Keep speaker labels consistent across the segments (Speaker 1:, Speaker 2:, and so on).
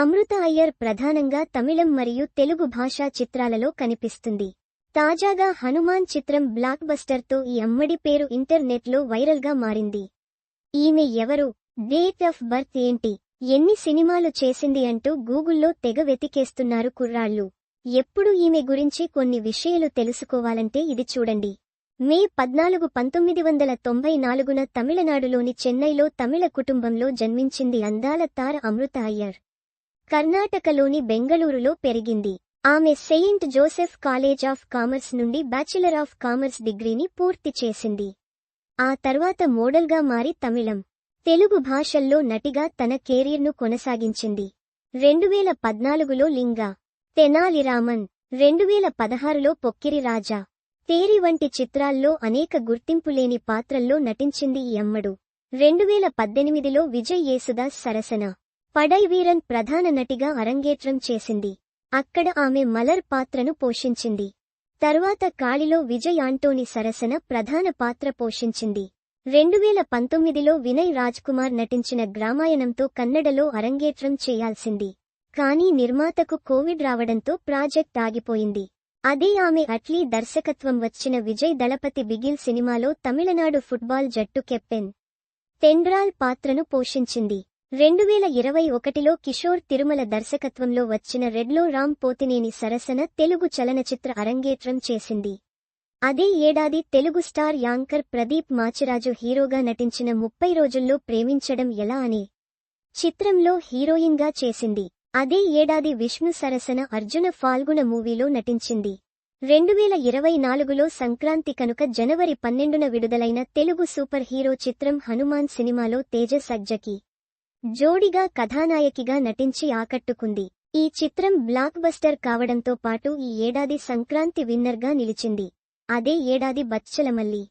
Speaker 1: అమృత అయ్యర్ ప్రధానంగా తమిళం మరియు తెలుగు భాషా చిత్రాలలో కనిపిస్తుంది. తాజాగా హనుమాన్ చిత్రం బ్లాక్ బస్టర్తో ఈ అమ్మడి పేరు ఇంటర్నెట్లో వైరల్గా మారింది. ఈమె ఎవరు? డేట్ ఆఫ్ బర్త్ ఏంటి? ఎన్ని సినిమాలు చేసింది అంటూ గూగుల్లో తెగ వెతికేస్తున్నారు కుర్రాళ్ళు. ఎప్పుడు ఈమె గురించి కొన్ని విషయాలు తెలుసుకోవాలంటే ఇది చూడండి. మే పద్నాలుగు పంతొమ్మిది వందల తొంభై నాలుగున తమిళనాడులోని చెన్నైలో తమిళ కుటుంబంలో జన్మించింది అందాల తార అమృత అయ్యర్. కర్ణాటకలోని బెంగళూరులో పెరిగింది. ఆమె Saint Joseph College of Commerce నుండి బ్యాచిలర్ ఆఫ్ కామర్స్ డిగ్రీని పూర్తి చేసింది. ఆ తర్వాత మోడల్గా మారి తమిళం తెలుగు భాషల్లో నటిగా తన కెరీర్ను కొనసాగించింది. రెండువేల పద్నాలుగులో లింగా తెనాలిరామన్ రెండువేల పదహారులో పొక్కిరి రాజా తేరి వంటి చిత్రాల్లో అనేక గుర్తింపులేని పాత్రల్లో నటించింది ఈ అమ్మడు. రెండువేల పద్దెనిమిదిలో విజయ్ యేసుదాస్ సరసన పడై వీరన్ ప్రధాన నటిగా అరంగేట్రం చేసింది. అక్కడ ఆమె మలర్ పాత్రను పోషించింది. తరువాత కాళిలో విజయ్ ఆంటోని సరసన ప్రధాన పాత్ర పోషించింది. రెండువేల పంతొమ్మిదిలో వినయ్ రాజ్కుమార్ నటించిన గ్రామాయణంతో కన్నడలో అరంగేట్రం చేయాల్సింది. కానీ నిర్మాతకు కోవిడ్ రావడంతో ప్రాజెక్ట్ ఆగిపోయింది. అదే ఆమె అట్లీ దర్శకత్వం వచ్చిన విజయ్ దళపతి బిగిల్ సినిమాలో తమిళనాడు ఫుట్బాల్ జట్టు కెప్టెన్. తెండ్రాల్ పాత్రను పోషించింది. రెండువేల ఇరవై ఒకటిలో కిషోర్ తిరుమల దర్శకత్వంలో వచ్చిన రెడ్లో రామ్ పోతినేని సరసన తెలుగు చలనచిత్ర అరంగేట్రం చేసింది. అదే ఏడాది తెలుగు స్టార్ యాంకర్ ప్రదీప్ మాచిరాజు హీరోగా నటించిన ముప్పై రోజుల్లో ప్రేమించడం ఎలా అనే చిత్రంలో హీరోయిన్గా చేసింది. అదే ఏడాది విష్ణు సరసన అర్జున ఫాల్గుణ మూవీలో నటించింది. రెండువేల ఇరవై నాలుగులో సంక్రాంతి కనుక జనవరి పన్నెండున విడుదలైన తెలుగు సూపర్ హీరో చిత్రం హనుమాన్ సినిమాలో తేజస్ సజ్జకి జోడిగా కథానాయకిగా నటించి ఆకట్టుకుంది. ఈ చిత్రం బ్లాక్ బస్టర్ కావడంతో పాటు ఈ ఏడాది సంక్రాంతి విన్నర్గా నిలిచింది. అదే ఏడాది బచ్చలమల్లి.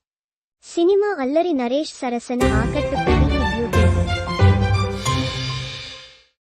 Speaker 1: సినిమా అల్లరి నరేష్ సరసన ఆకట్టుకుంది ఈ బ్యూటీ.